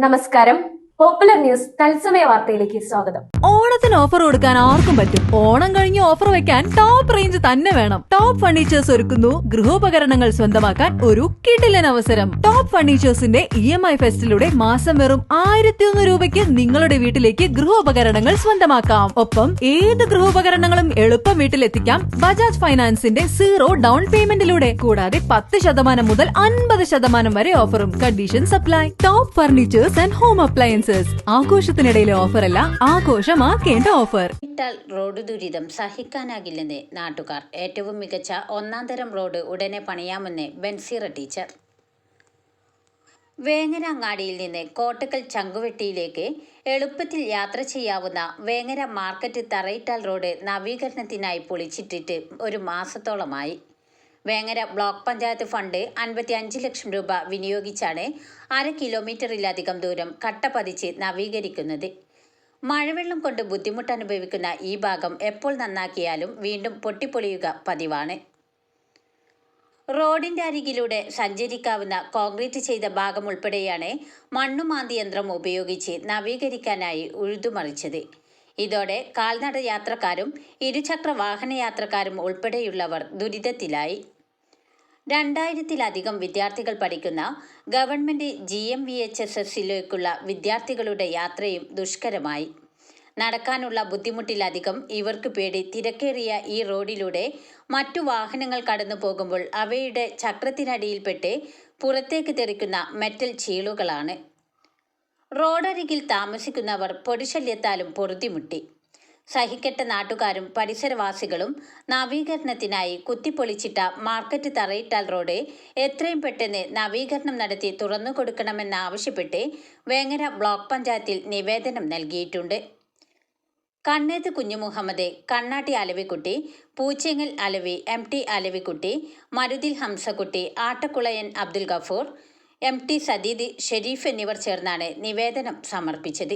നമസ്കാരം popular news തത്സമയ വാർത്തയിലേക്ക് സ്വാഗതം. ഓണത്തിന് ഓഫർ കൊടുക്കാൻ ആർക്കും പറ്റും. ഓണം കഴിഞ്ഞ് ഓഫർ വെക്കാൻ ടോപ്പ് റേഞ്ച് തന്നെ വേണം. ടോപ്പ് ഫർണിച്ചേഴ്സ് ഒരുക്കുന്നു. ഗൃഹോപകരണങ്ങൾ സ്വന്തമാക്കാൻ ഒരു കിടിലൻ അവസരം. ടോപ്പ് ഫർണിച്ചേഴ്സിന്റെ ഇ എം ഐ ഫെസ്റ്റിലൂടെ മാസം വെറും ആയിരത്തി ഒന്ന് രൂപയ്ക്ക് നിങ്ങളുടെ വീട്ടിലേക്ക് ഗൃഹോപകരണങ്ങൾ സ്വന്തമാക്കാം. ഒപ്പം ഏത് ഗൃഹോപകരണങ്ങളും എളുപ്പം വീട്ടിലെത്തിക്കാം ബജാജ് ഫൈനാൻസിന്റെ സീറോ ഡൗൺ പേയ്മെന്റിലൂടെ കൂടാതെ പത്ത് ശതമാനം മുതൽ അൻപത് ശതമാനം വരെ ഓഫറും condition supply top furnitures and home appliances ആഘോഷത്തിനിടയിലെ ഓഫറല്ല ആഘോഷമാക്കേണ്ട ഓഫർ. ഇട്ടാൽ റോഡ് ദുരിതം സഹിക്കാനാകില്ലെന്ന് നാട്ടുകാർ. ഏറ്റവും മികച്ച ഒന്നാം റോഡ് ഉടനെ പണിയാമെന്ന് ബൻസീറ ടീച്ചർ. വേങ്ങരങ്ങാടിയിൽ നിന്ന് കോട്ടക്കൽ ചങ്കുവെട്ടിയിലേക്ക് എളുപ്പത്തിൽ യാത്ര ചെയ്യാവുന്ന വേങ്ങര മാർക്കറ്റ് തറയിട്ടാൽ റോഡ് നവീകരണത്തിനായി പൊളിച്ചിട്ടിട്ട് ഒരു മാസത്തോളമായി. വേങ്ങര ബ്ലോക്ക് പഞ്ചായത്ത് ഫണ്ട് അൻപത്തി അഞ്ച് ലക്ഷം രൂപ വിനിയോഗിച്ചാണ് അര കിലോമീറ്ററിലധികം ദൂരം കട്ട പതിച്ച് നവീകരിക്കുന്നത്. മഴവെള്ളം കൊണ്ട് ബുദ്ധിമുട്ട് അനുഭവിക്കുന്ന ഈ ഭാഗം എപ്പോൾ നന്നാക്കിയാലും വീണ്ടും പൊട്ടിപ്പൊളിയുക പതിവാണ്. റോഡിന്റെ അരികിലൂടെ സഞ്ചരിക്കാവുന്ന കോൺക്രീറ്റ് ചെയ്ത ഭാഗം ഉൾപ്പെടെയാണ് മണ്ണുമാന്തി യന്ത്രം ഉപയോഗിച്ച് നവീകരിക്കാനായി ഉഴുതുമറിച്ചത്. ഇതോടെ കാൽനട യാത്രക്കാരും ഇരുചക്ര വാഹന യാത്രക്കാരും ഉൾപ്പെടെയുള്ളവർ ദുരിതത്തിലായി. രണ്ടായിരത്തിലധികം വിദ്യാർത്ഥികൾ പഠിക്കുന്ന government G M V H S എസിലേക്കുള്ള വിദ്യാർത്ഥികളുടെ യാത്രയും ദുഷ്കരമായി. നടക്കാനുള്ള ബുദ്ധിമുട്ടിലധികം ഇവർക്ക് പേടി തിരക്കേറിയ ഈ റോഡിലൂടെ മറ്റു വാഹനങ്ങൾ കടന്നു പോകുമ്പോൾ അവയുടെ ചക്രത്തിനടിയിൽപ്പെട്ട് പുറത്തേക്ക് തെറിക്കുന്ന മെറ്റൽ ചീളുകളാണ്. റോഡരികിൽ താമസിക്കുന്നവർ പൊടിശല്യത്താലും പൊറുതിമുട്ടി. സഹിക്കെട്ട നാട്ടുകാരും പരിസരവാസികളും. നവീകരണത്തിനായി കുത്തിപ്പൊളിച്ചിട്ട മാർക്കറ്റ് തറയിട്ടാൽ റോഡ് എത്രയും പെട്ടെന്ന് നവീകരണം നടത്തി തുറന്നു കൊടുക്കണമെന്നാവശ്യപ്പെട്ട് വേങ്ങര ബ്ലോക്ക് പഞ്ചായത്തിൽ നിവേദനം നൽകിയിട്ടുണ്ട്. Kanneth Kunhumuhammed Kannatti Alavikutty Poochengal Alavi M T Alavikutty Maruthil Hamsakutty Attakkulayan Abdul Gafoor M T Sadeed Sherif എന്നിവർ ചേർന്നാണ് നിവേദനം സമർപ്പിച്ചത്.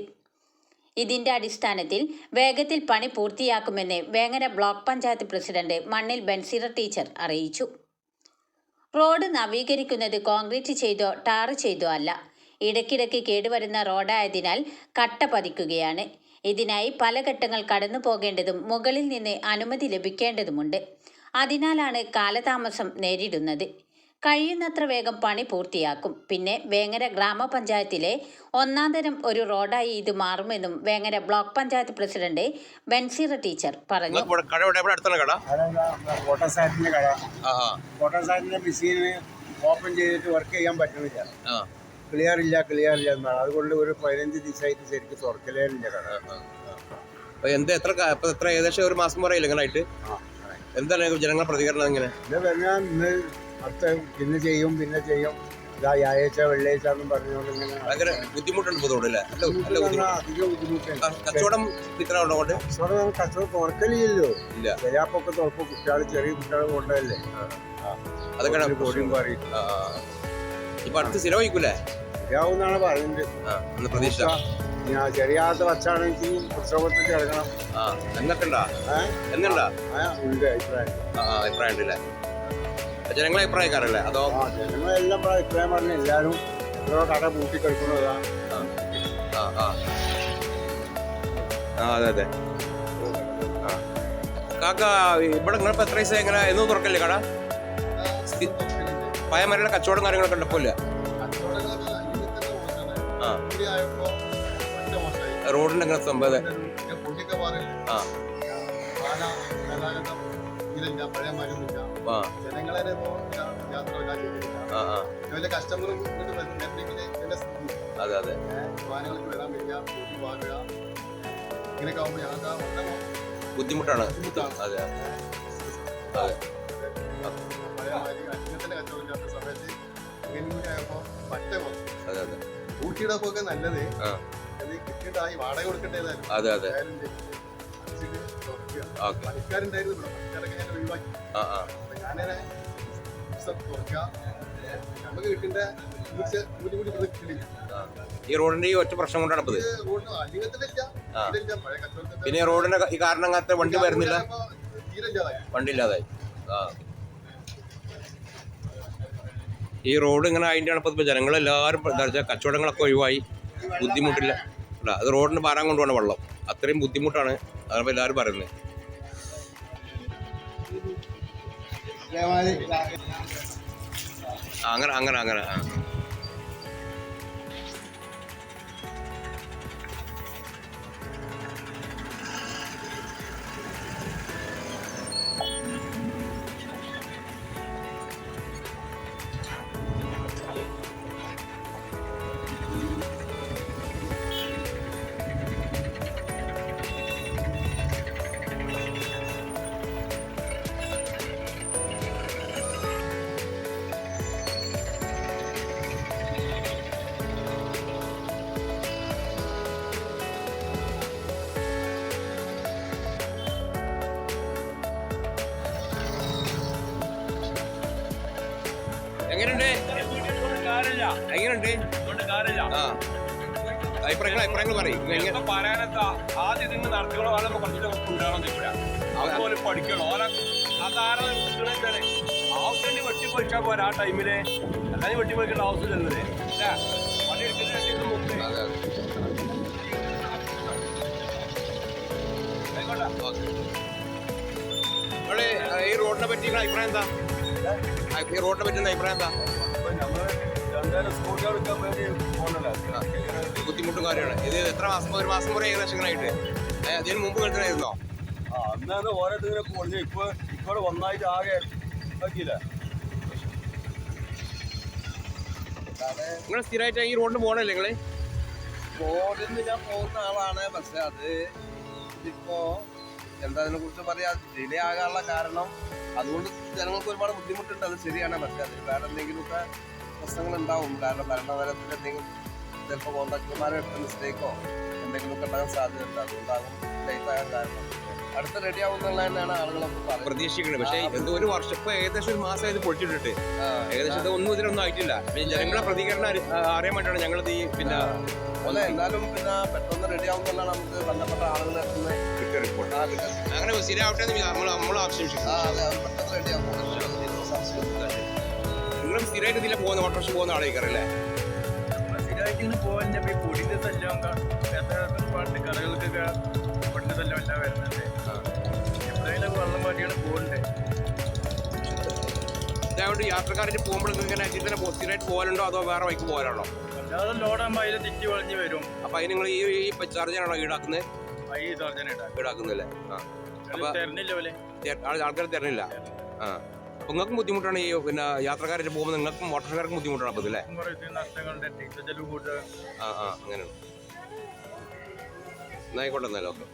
ഇതിന്റെ അടിസ്ഥാനത്തിൽ വേഗത്തിൽ പണി പൂർത്തിയാക്കുമെന്ന് Vengara block panchayat president Mannil Banseera teacher അറിയിച്ചു. റോഡ് നവീകരിക്കുന്നത് കോൺക്രീറ്റ് ചെയ്തോ ടാർ ചെയ്തോ അല്ല. ഇടയ്ക്കിടയ്ക്ക് കേടുവരുന്ന റോഡായതിനാൽ കട്ട പതിക്കുകയാണ്. ഇതിനായി പല ഘട്ടങ്ങൾ കടന്നു പോകേണ്ടതും മുകളിൽ നിന്ന് അനുമതി ലഭിക്കേണ്ടതുമുണ്ട്. അതിനാലാണ് കാലതാമസം നേരിടുന്നത്. കഴിയുന്നത്ര വേഗം പണി പൂർത്തിയാക്കും. പിന്നെ വേങ്ങര ഗ്രാമപഞ്ചായത്തിലെ ഒന്നാം തരം ഒരു റോഡായി ഇത് മാറുമെന്നും Vengara block panchayat president Banseera teacher പറഞ്ഞു. ഓപ്പൺ ചെയ്തിട്ട് വർക്ക് ചെയ്യാൻ പറ്റുന്നില്ല. ആ. ക്ലിയർ ഇല്ല ക്ലിയർ ഇല്ല എന്നാണ്. അതുകൊണ്ട് ഒരു പതിനഞ്ച് ദിവസമായിട്ട് ശരിക്കും തുറക്കലേ ഇല്ല കട എന്താ എത്ര എത്ര ഏകദേശം ഒരു മാസം പറയില്ല ഇങ്ങനായിട്ട്? ആയിട്ട് എന്താണ് ജനങ്ങളുടെ പ്രതികരണം എങ്ങനെ ഇന്ന് അടുത്ത ഇന്ന് ചെയ്യും പിന്നെ ചെയ്യും. ഇതാ വ്യാഴാഴ്ച വെള്ളിയാഴ്ച എന്നും പറഞ്ഞുകൊണ്ട് ഇങ്ങനെ ഭയങ്കര ബുദ്ധിമുട്ടുണ്ട് ഇപ്പൊ നല്ല നല്ല ബുദ്ധിമുട്ട്. ബുദ്ധിമുട്ട്. പറഞ്ഞാൽ അധികം ബുദ്ധിമുട്ടുണ്ട് കച്ചവടം കൊണ്ട് കച്ചവടം കച്ചവടം തുറക്കലില്ലല്ലോ. ഇല്ല. ചെറിയാപ്പൊക്കെ തുറക്കും. കുട്ടികൾ ചെറിയ കുട്ടികൾ കൊണ്ടല്ലേ. പൊടിയും. പറയും. ആ. ഇപ്പൊ അടുത്ത് സ്ഥിരമായിക്കൂലേ ശരിയാവുന്നാണ് പറയുന്നത്. പ്രതീക്ഷ. ഞാൻ വച്ചാണെങ്കിൽ ഉത്സവത്തിൽ ഇറങ്ങണം എന്നൊക്കെ ഉണ്ടാ എന്നുണ്ടാ ഉണ്ട് അഭിപ്രായം. അഭിപ്രായം ഉണ്ടല്ലേ? ജനങ്ങളെ അഭിപ്രായക്കാരല്ലേ? അതോ ജനങ്ങളെല്ലാം അഭിപ്രായം പറഞ്ഞ എല്ലാവരും ഓരോ കട പൂട്ടി കഴിക്കുന്നതാണ് ആ ആ ആ. അതെ അതെ. കാക്ക ഇവിടെ നിങ്ങളിപ്പോ എത്ര ദിവസം എങ്ങനെ എന്നും തുറക്കല്ലേ കട? പയമരയുടെ കച്ചവടം കാര്യങ്ങളൊക്കെ ഉണ്ടപ്പോ ഇല്ല? ആ. റോഡിന്റെ അങ്ങനെ സംഭവം ആ. ജനങ്ങളെ അതെ അതെ. വാഹനങ്ങൾക്ക് വരാൻ വരിക കൂട്ടി വാങ്ങുക. ഇങ്ങനെയൊക്കെ ആകുമ്പോൾ ഞങ്ങൾക്ക് വളരെ ബുദ്ധിമുട്ടാണ്. അതെ അതെ. പഴയമാതിരി അന്യത്തിന്റെ കച്ചവടം ഇല്ലാത്ത സമയത്ത് ഇങ്ങനെ കൂടി ആയപ്പോൾ പറ്റ വന്നു അതെ അതെ. ഊട്ടിയുടെ നല്ലത് കിട്ടിയിട്ടായി വാടക കൊടുക്കേണ്ടതായിരുന്നു. അതെ അതെ. ഓക്കെ. ആ ആ. ഈ റോഡിന്റെ ഈ ഒറ്റ പ്രശ്നം കൊണ്ടാണ് ഇപ്പത് പിന്നെ റോഡിന്റെ ഈ കാരണം അങ്ങനത്തെ വണ്ടി വരുന്നില്ല? വണ്ടി ഇല്ലാതായി. ആ. ഈ റോഡ് ഇങ്ങനെ അതിന്റെ ഇപ്പൊ ജനങ്ങളെല്ലാവരും എന്താ വെച്ചാൽ കച്ചവടങ്ങളൊക്കെ ഒഴിവായി. ബുദ്ധിമുട്ടില്ല. അത് റോഡിന് പാരാൻ കൊണ്ടുപോകണം വെള്ളം. അത്രയും ബുദ്ധിമുട്ടാണ്. അതാണ് എല്ലാവരും പറയുന്നത്. അങ്ങനെ അങ്ങനെ അങ്ങനെ എങ്ങനെയുണ്ട്? ആ. അഭിപ്രായങ്ങൾ അഭിപ്രായങ്ങൾ പറയും. പറയാനെന്താ? ആദ്യം ഇതിന് നടക്കണോ ആളെ കുറച്ചുകൂടെ ഉണ്ടാവണം ഇവിടെ അതുപോലെ പഠിക്കണോ. ഓല അതാരെ ആവശ്യം പോരാ ആ ടൈമിൽ അല്ലാതെ വെട്ടി പഠിക്കേണ്ട ആവശ്യമില്ലല്ലേ അല്ലേ? പണി എടുക്കുന്നതിന് മുമ്പ്. ആയിക്കോട്ടെ. ഈ റോഡിനെ പറ്റി നിങ്ങളുടെ അഭിപ്രായം എന്താ? ഈ റോഡിനെ പറ്റുന്ന അഭിപ്രായം എന്താ? ബുദ്ധിമുട്ടും കാര്യമാണ്. ഇത് എത്ര മാസം ഒരു മാസം വരെ ഏകദേശം ഇങ്ങനെ ആയിട്ട്. ഏ, അതിന് മുമ്പ് കളിക്കണമായിരുന്നോ അന്നാണ് ഓരോ ഇതിങ്ങനെ പൊളിഞ്ഞു ഇപ്പൊ ഇപ്പൊ ഒന്നായിട്ട് ആകെ നിങ്ങൾ സ്ഥിരമായിട്ട് ഈ റോഡിന് പോകണല്ലേ നിങ്ങൾ? റോഡിന് ഞാൻ പോകുന്ന ആളാണ് പക്ഷെ അത് ഇപ്പോ എന്താ അതിനെ കുറിച്ച് പറയാ ഡിലേ ആകാനുള്ള കാരണം. അതുകൊണ്ട് ജനങ്ങൾക്ക് ഒരുപാട് ബുദ്ധിമുട്ടുണ്ട് അത് ശരിയാണ്. പക്ഷെ അതിൽ വേറെ എന്തെങ്കിലുമൊക്കെ പ്രശ്നങ്ങൾ ഉണ്ടാവും കാരണം ഭരണതലത്തിൽ എന്തെങ്കിലും ചിലപ്പോൾ കോൺട്രാക്ടർമാരെ എടുത്ത മിസ്റ്റേക്കോ എന്തെങ്കിലുമൊക്കെ ഉണ്ടാകാൻ സാധ്യതയുണ്ട്. അതുകൊണ്ടാകും ലേറ്റ് ആകാൻ കാരണം. അടുത്ത റെഡി ആവുന്നുള്ള തന്നെയാണ് ആളുകളൊക്കെ പറയുന്നത്. പ്രതീക്ഷിക്കുന്നത്. പക്ഷേ എന്തോ ഒരു വർഷം ഇപ്പൊ ഏകദേശം ഒരു മാസം ഇത് പൊളിച്ചിട്ടിട്ട്. ഏകദേശം ഇത് ഒന്നും ഇതിനൊന്നും ആയിട്ടില്ല. ഞങ്ങളുടെ പ്രതികരണം അറിയാൻ വേണ്ടിയാണ് ഞങ്ങൾ ഈ പിന്നെ അല്ല എന്നാലും പിന്നെ പെട്ടെന്ന് റെഡി ആവുന്നുള്ളതാണ് നമുക്ക് ബന്ധപ്പെട്ട ആളുകളെ കിട്ടിയ റിപ്പോർട്ട് അങ്ങനെ സ്ഥിരമാവട്ടെ നമ്മൾ നമ്മൾ ആവശ്യം പെട്ടെന്ന് റെഡി ആവും. സംശയമൊന്നുമില്ല നിങ്ങളും സ്ഥിരമായിട്ട് ഇതിലെ പോകുന്ന ഓട്ടോറിക്ഷ പോകുന്ന ആളേക്കാരല്ലേ സ്ഥിരമായിട്ട് അതുകൊണ്ട് പോകാൻ ഞാൻ ഈ പൊടിന്റെ ശല്യം പണ്ട് കടകൾക്കൊക്കെ പൊടിന്റെ ശല്യം എല്ലാം വരുന്നുണ്ട് എപ്പോഴെങ്കിലും വെള്ളം മാറ്റിയാണ് പോകുന്നുണ്ട് ഇതായിട്ട് യാത്രക്കാരായിട്ട് പോകുമ്പോൾ ഇങ്ങനെ ഇതിനെ പോ- സ്ഥിരമായിട്ട് പോകാനുണ്ടോ അതോ വേറെ വൈക്ക് പോകാനാണോ അല്ലാതെ ലോഡാകുമ്പോൾ അതിൽ തെറ്റി വളഞ്ഞ് വരും. അപ്പൊ അതിന് നിങ്ങൾ ഈ ഈ ചാർജനാണോ ഈടാക്കുന്നത്? ഈ ഈടാക്കുന്നില്ലേ ആ. അപ്പൊ- ആൾക്കാർ തരണില്ല. ആ. അപ്പൊ നിങ്ങൾക്കും ബുദ്ധിമുട്ടാണ് ഈ പിന്നെ യാത്രക്കാരായിട്ട് പോകുമ്പോൾ നിങ്ങൾക്കും ഓട്ടോക്കാർക്കും ബുദ്ധിമുട്ടാണ് അപ്പോൾ ഇതല്ലേ നഷ്ടങ്ങളുണ്ട് ടിക്കറ്റ് ചെലവ് കൂടുതൽ ആ ആ എന്നായിക്കോട്ടെ എന്നാലും ഓക്കെ.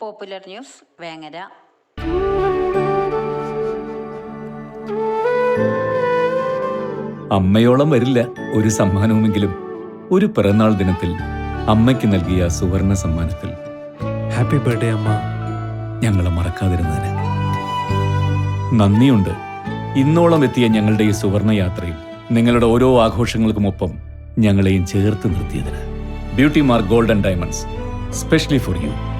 Popular news Vengara. അമ്മയോളം വരില്ല ഒരു സമ്മാനവുമെങ്കിലും ഒരു പിറന്നാൾ ദിനത്തിൽ അമ്മയ്ക്ക് നൽകിയ സുവർണ സമ്മാനത്തിൽ. ഹാപ്പി ബർത്ത്ഡേ അമ്മ. ഞങ്ങളെ മറക്കാതിരുന്നതിന്. നന്ദിയുണ്ട്. ഇന്നോളം എത്തിയ ഞങ്ങളുടെ ഈ സുവർണ യാത്രയിൽ നിങ്ങളുടെ ഓരോ ആഘോഷങ്ങൾക്കുമൊപ്പം ഞങ്ങളെയും ചേർത്ത് നിർത്തിയതിന്. Beauty mark golden diamonds specially for you